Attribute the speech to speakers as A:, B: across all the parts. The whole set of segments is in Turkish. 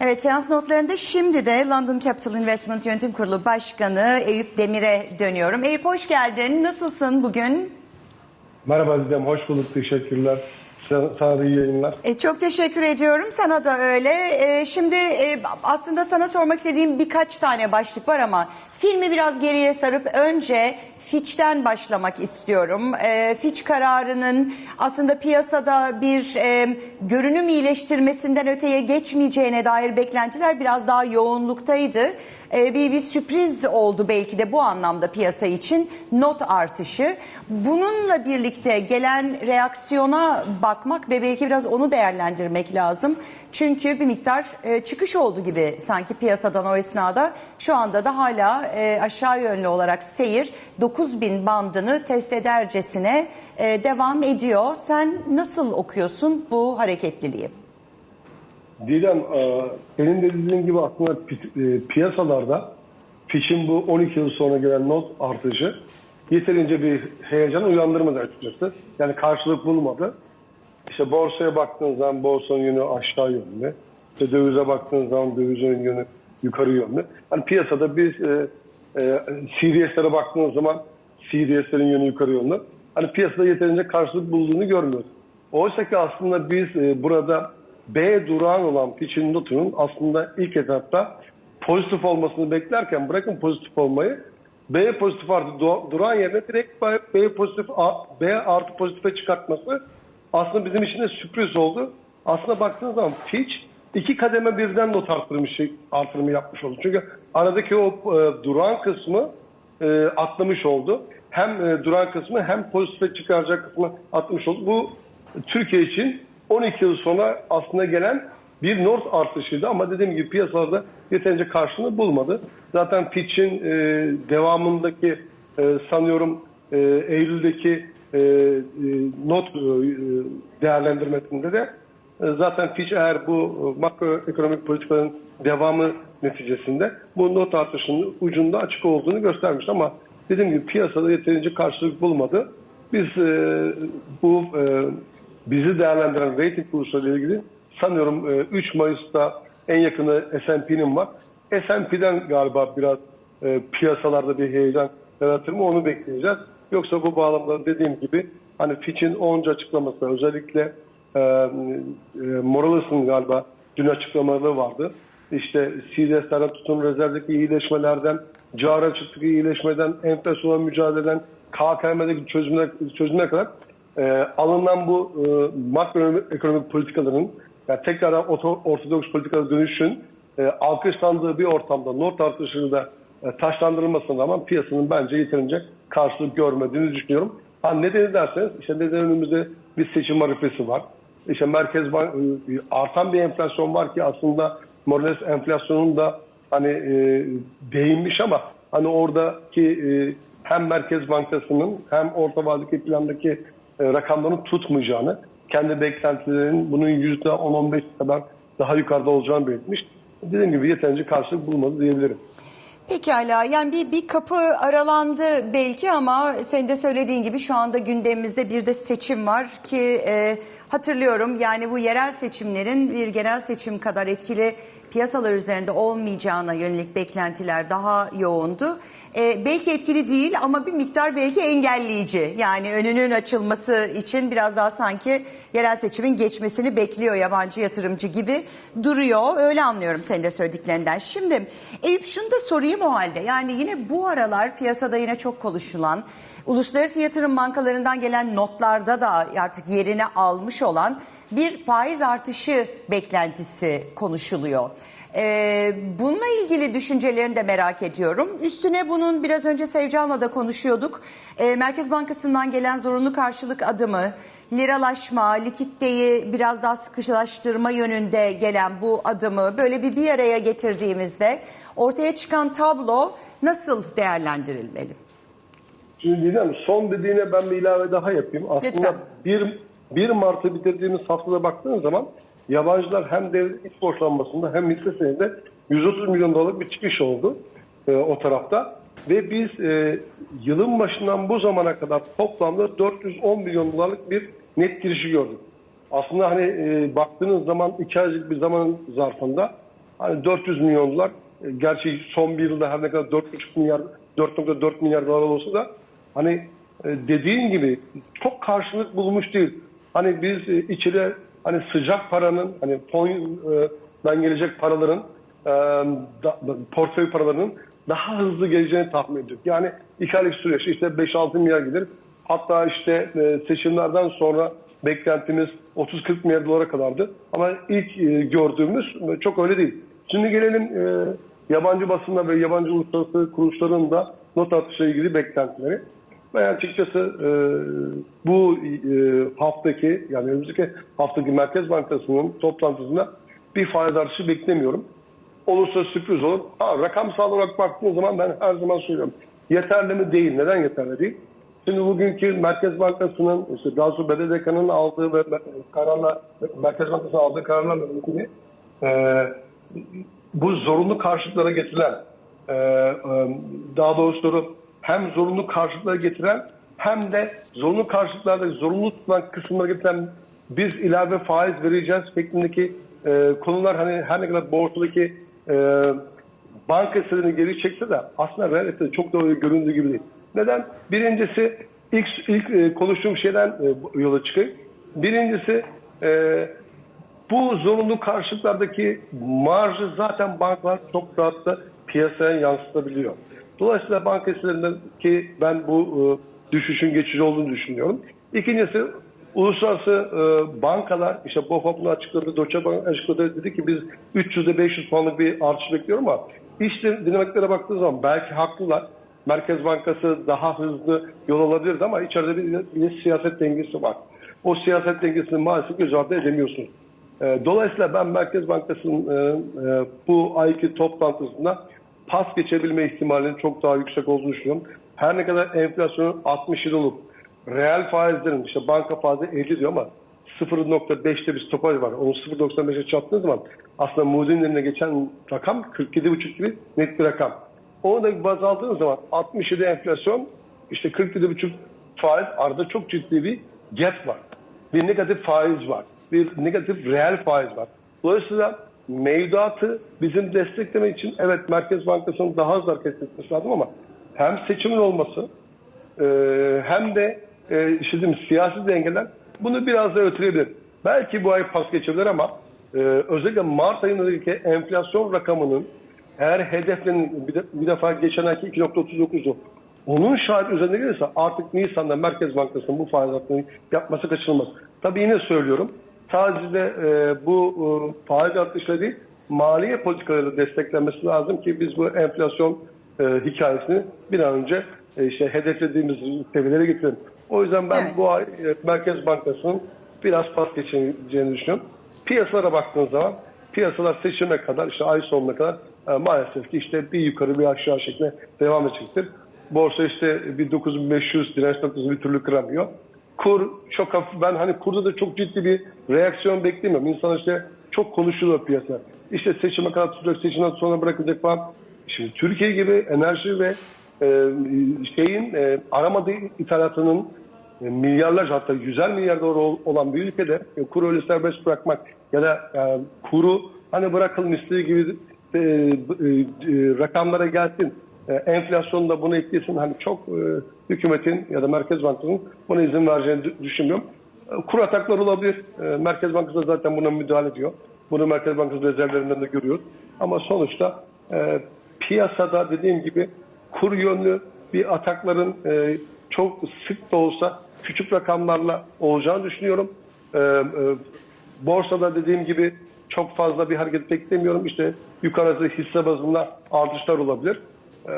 A: Evet seans notlarında şimdi de London Capital Investment Yönetim Kurulu Başkanı Eyüp Demir'e dönüyorum. Eyüp hoş geldin. Nasılsın bugün?
B: Merhaba Didem, hoş bulduk. Teşekkürler. Sana, sana da iyi yayınlar.
A: E, çok teşekkür ediyorum. Sana da öyle. E, şimdi e, aslında sana sormak istediğim birkaç tane başlık var ama filmi biraz geriye sarıp önce Fitch'ten başlamak istiyorum. E, Fitch kararının aslında piyasada bir e, görünüm iyileştirmesinden öteye geçmeyeceğine dair beklentiler biraz daha yoğunluktaydı. E, bir, bir sürpriz oldu belki de bu anlamda piyasa için not artışı. Bununla birlikte gelen reaksiyona bakmak ve belki biraz onu değerlendirmek lazım. Çünkü bir miktar e, çıkış oldu gibi sanki piyasadan o esnada. Şu anda da hala e, aşağı yönlü olarak seyir 9000 bandını test edercesine e, devam ediyor. Sen nasıl okuyorsun bu hareketliliği?
B: Didem, e, senin de dediğin gibi aslında e, piyasalarda Fitch'in bu 12 yıl sonra gelen not artışı yeterince bir heyecan uyandırmadı açıkçası. Yani karşılık bulmadı. İşte borsaya baktığın zaman borsanın yönü aşağı yönlü. İşte dövize baktığın zaman dövizin yönü yukarı yönlü. Yani piyasada biz e, e, CDS'lere baktığınız zaman CDS'lerin yönü yukarı yönlü. Hani piyasada yeterince karşılık bulduğunu görmüyoruz. Oysa ki aslında biz e, burada B durağan olan Fitch'in notunun aslında ilk etapta pozitif olmasını beklerken bırakın pozitif olmayı B pozitif artı du- durağan yerine direkt B- pozitif B artı pozitife çıkartması aslında bizim için de sürpriz oldu. Aslında baktığınız zaman Fitch iki kademe birden not artırmış, artırımı yapmış oldu. Çünkü aradaki o e, durağan kısmı e, atlamış oldu. Hem e, duran kısmı hem pozitife çıkaracak kısmı atlamış oldu. Bu Türkiye için 12 yıl sonra aslında gelen bir not artışıydı ama dediğim gibi piyasalarda yeterince karşılığını bulmadı. Zaten Fitch'in e, devamındaki e, sanıyorum e, Eylül'deki e, e, not e, değerlendirmesinde de e, Zaten Fitch eğer bu e, makroekonomik politikaların devamı neticesinde bu not artışının ucunda açık olduğunu göstermiş ama dediğim gibi piyasada yeterince karşılık bulmadı. Biz e, bu e, bizi değerlendiren rating kuruluşlarıyla ilgili sanıyorum e, 3 Mayıs'ta en yakını S&P'nin var. S&P'den galiba biraz e, piyasalarda bir heyecan yaratır mı onu bekleyeceğiz. Yoksa bu bağlamda dediğim gibi hani Fitch'in onca açıklaması özellikle e, e, Morales'ın galiba dün açıklamaları vardı. İşte CDS'lerden tutun rezervdeki iyileşmelerden, cari açıktaki iyileşmeden, enflasyona mücadeleden, KKM'deki çözümüne, çözümüne kadar e, alınan bu e, makroekonomik politikaların yani tekrar ortodoks politikada dönüşün e, alkışlandığı bir ortamda not artışını da e, taşlandırılmasına rağmen piyasanın bence yeterince karşılık görmediğini düşünüyorum. Ha nedeni derseniz işte neden önümüzde bir seçim marifesi var. İşte Merkez Bank e, artan bir enflasyon var ki aslında Morales enflasyonun da hani e, değinmiş ama hani oradaki e, hem Merkez Bankası'nın hem orta vadeli plandaki e, rakamların tutmayacağını, kendi beklentilerinin bunun %10-15 kadar daha yukarıda olacağını belirtmiş. Dediğim gibi yeterince karşılık bulmadı diyebilirim.
A: Pekala yani bir, bir kapı aralandı belki ama senin de söylediğin gibi şu anda gündemimizde bir de seçim var ki e, hatırlıyorum yani bu yerel seçimlerin bir genel seçim kadar etkili piyasalar üzerinde olmayacağına yönelik beklentiler daha yoğundu. E, belki etkili değil ama bir miktar belki engelleyici yani önünün açılması için biraz daha sanki yerel seçimin geçmesini bekliyor yabancı yatırımcı gibi duruyor. Öyle anlıyorum senin de söylediklerinden. Şimdi Eyüp şunu da sorayım o halde yani yine bu aralar piyasada yine çok konuşulan uluslararası yatırım bankalarından gelen notlarda da artık yerini almış olan bir faiz artışı beklentisi konuşuluyor. Ee, bununla ilgili düşüncelerini de merak ediyorum. Üstüne bunun biraz önce Sevcan'la da konuşuyorduk. Ee, Merkez Bankası'ndan gelen zorunlu karşılık adımı, liralaşma, likiditeyi biraz daha sıkışlaştırma yönünde gelen bu adımı böyle bir bir araya getirdiğimizde ortaya çıkan tablo nasıl değerlendirilmeli?
B: Şimdi Didem son dediğine ben bir ilave daha yapayım. Aslında
A: Lütfen.
B: 1, 1 Mart'ı bitirdiğimiz haftada baktığınız zaman yabancılar hem devlet iç borçlanmasında hem hisse senedinde 130 milyon dolarlık bir çıkış oldu e, o tarafta. Ve biz e, yılın başından bu zamana kadar toplamda 410 milyon dolarlık bir net girişi gördük. Aslında hani e, baktığınız zaman iki aylık bir zaman zarfında hani 400 milyon dolar e, gerçi son bir yılda her ne kadar 4,5 milyar 4.4 milyar dolar olsa da hani e, dediğin gibi çok karşılık bulmuş değil. Hani biz e, içeri hani sıcak paranın hani fondan gelecek paraların e, portföy paralarının daha hızlı geleceğini tahmin ediyorduk. Yani iki aylık süreçte işte 5-6 milyar gelir. Hatta işte e, seçimlerden sonra beklentimiz 30-40 milyar dolara kadardı. Ama ilk e, gördüğümüz e, çok öyle değil. Şimdi gelelim e, yabancı basında ve yabancı uluslararası kuruluşların da not atışla ilgili beklentileri. Ben açıkçası e, bu e, haftaki yani önümüzdeki haftaki Merkez Bankası'nın toplantısında bir faiz artışı beklemiyorum. Olursa sürpriz olur. Ha, rakamsal olarak baktığım zaman ben her zaman söylüyorum. Yeterli mi değil. Neden yeterli değil? Şimdi bugünkü Merkez Bankası'nın, işte Gazi BDDK'nın aldığı ve kararla, Merkez Bankası'nın aldığı kararlarla ilgili e, bu zorunlu karşılıklara getirilen, e, e, daha doğrusu hem zorunlu karşılıklara getiren hem de zorunlu karşılıklarda zorunlu tutulan kısımlara getiren biz ilave faiz vereceğiz şeklindeki e, konular hani her ne kadar borsadaki e, banka sırrını geri çekse de aslında realite çok da öyle göründüğü gibi değil. Neden? Birincisi ilk, ilk e, konuştuğum şeyden e, yola çıkayım. Birincisi e, bu zorunlu karşılıklardaki marjı zaten bankalar çok rahat da piyasaya yansıtabiliyor. Dolayısıyla banka hisselerindeki ben bu e, düşüşün geçici olduğunu düşünüyorum. İkincisi uluslararası e, bankalar işte BOFA bunu açıkladı, Deutsche Bank açıkladı dedi ki biz 300'de 500 puanlık bir artış bekliyorum ama işte dinamiklere baktığı zaman belki haklılar. Merkez Bankası daha hızlı yol alabilirdi ama içeride bir, bir siyaset dengesi var. O siyaset dengesini maalesef göz ardı edemiyorsunuz. E, Dolayısıyla ben Merkez Bankası'nın bu ayki toplantısında pas geçebilme ihtimalinin çok daha yüksek olduğunu düşünüyorum. Her ne kadar enflasyonun 67 olup reel faizlerin işte banka faizi 50 diyor ama 0.5'te bir stopaj var. Onu 0.95'e çarptığınız zaman aslında Moody'nin eline geçen rakam 47.5 gibi net bir rakam. Onu da baz aldığınız zaman 67 enflasyon işte 47.5 faiz arada çok ciddi bir gap var. Bir negatif faiz var. Bir negatif reel faiz var. Dolayısıyla mevduatı bizim desteklemek için evet Merkez Bankası'nın daha hızlı hareket etmesi lazım ama hem seçimin olması e, hem de e, mi, siyasi dengeler bunu biraz da ötülebilir. Belki bu ay pas geçebilir ama e, özellikle Mart ayındaki enflasyon rakamının eğer hedeflerin bir, de, bir defa geçen ayki 2.39'u onun şahit üzerine gelirse artık Nisan'da Merkez Bankası'nın bu faiz yapması kaçınılmaz. Tabii yine söylüyorum sadece de e, bu e, faiz artışları değil maliye politikalarıyla desteklenmesi lazım ki biz bu enflasyon e, hikayesini bir an önce e, işte hedeflediğimiz seviyelere getirelim. O yüzden ben
A: Evet.
B: bu ay e, Merkez Bankası'nın biraz pas geçeceğini düşünüyorum. Piyasalara baktığınız zaman piyasalar seçime kadar işte ay sonuna kadar e, maalesef ki işte bir yukarı bir aşağı şeklinde devam edecektir. Borsa işte bir 9500 direnç noktasını bir türlü kıramıyor. Kur çok hafif. Ben hani kurda da çok ciddi bir reaksiyon beklemiyorum. İnsan işte çok konuşuluyor piyasa. İşte seçime kadar tutacak, seçimden sonra bırakılacak falan. Şimdi Türkiye gibi enerji ve e, şeyin e, aramadığı ithalatının e, milyarlarca hatta yüzer milyar ol- olan bir ülkede e, kuru öyle serbest bırakmak ya da e, kuru hani istediği gibi e, e, e, rakamlara gelsin e, enflasyon da bunu etkilesin hani çok e, hükümetin ya da Merkez Bankası'nın buna izin vereceğini dü- düşünmüyorum. E, kur atakları olabilir. E, Merkez Bankası zaten buna müdahale ediyor. Bunu Merkez Bankası rezervlerinden de görüyoruz. Ama sonuçta e, piyasada dediğim gibi kur yönlü bir atakların çok sık da olsa küçük rakamlarla olacağını düşünüyorum. Borsada dediğim gibi çok fazla bir hareket beklemiyorum. İşte yukarısı hisse bazında artışlar olabilir. E,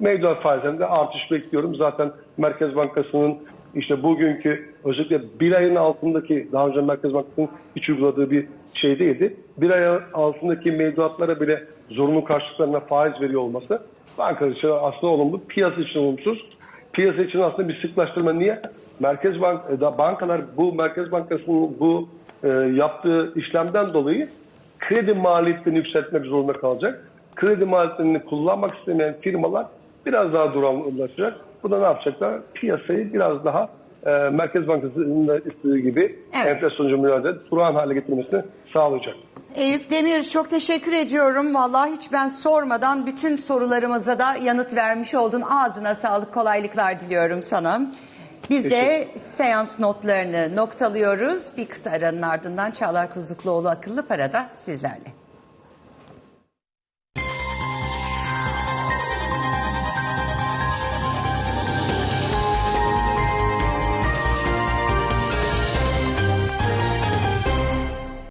B: mevduat faizlerinde artış bekliyorum. Zaten Merkez Bankası'nın işte bugünkü özellikle bir ayın altındaki daha önce Merkez Bankası'nın hiç uyguladığı bir şey değildi. Bir ay altındaki mevduatlara bile zorunlu karşılıklarına faiz veriyor olması banka için aslında olumlu, piyasa için olumsuz. Piyasa için aslında bir sıklaştırma. Niye? Merkez Bank, e, da bankalar bu Merkez Bankası'nın bu e, yaptığı işlemden dolayı kredi maliyetlerini yükseltmek zorunda kalacak. Kredi maliyetlerini kullanmak istemeyen firmalar biraz daha duranlaşacak. Bu da ne yapacaklar? Piyasayı biraz daha e, Merkez Bankası'nın da istediği gibi
A: Evet.
B: enflasyoncu mücadele durağan hale getirmesini sağlayacak.
A: Eyüp Demir çok teşekkür ediyorum. Vallahi hiç ben sormadan bütün sorularımıza da yanıt vermiş oldun. Ağzına sağlık, kolaylıklar diliyorum sana. Biz de seans notlarını noktalıyoruz. Bir kısa aranın ardından Çağlar Kuzlukluoğlu Akıllı Para'da sizlerle.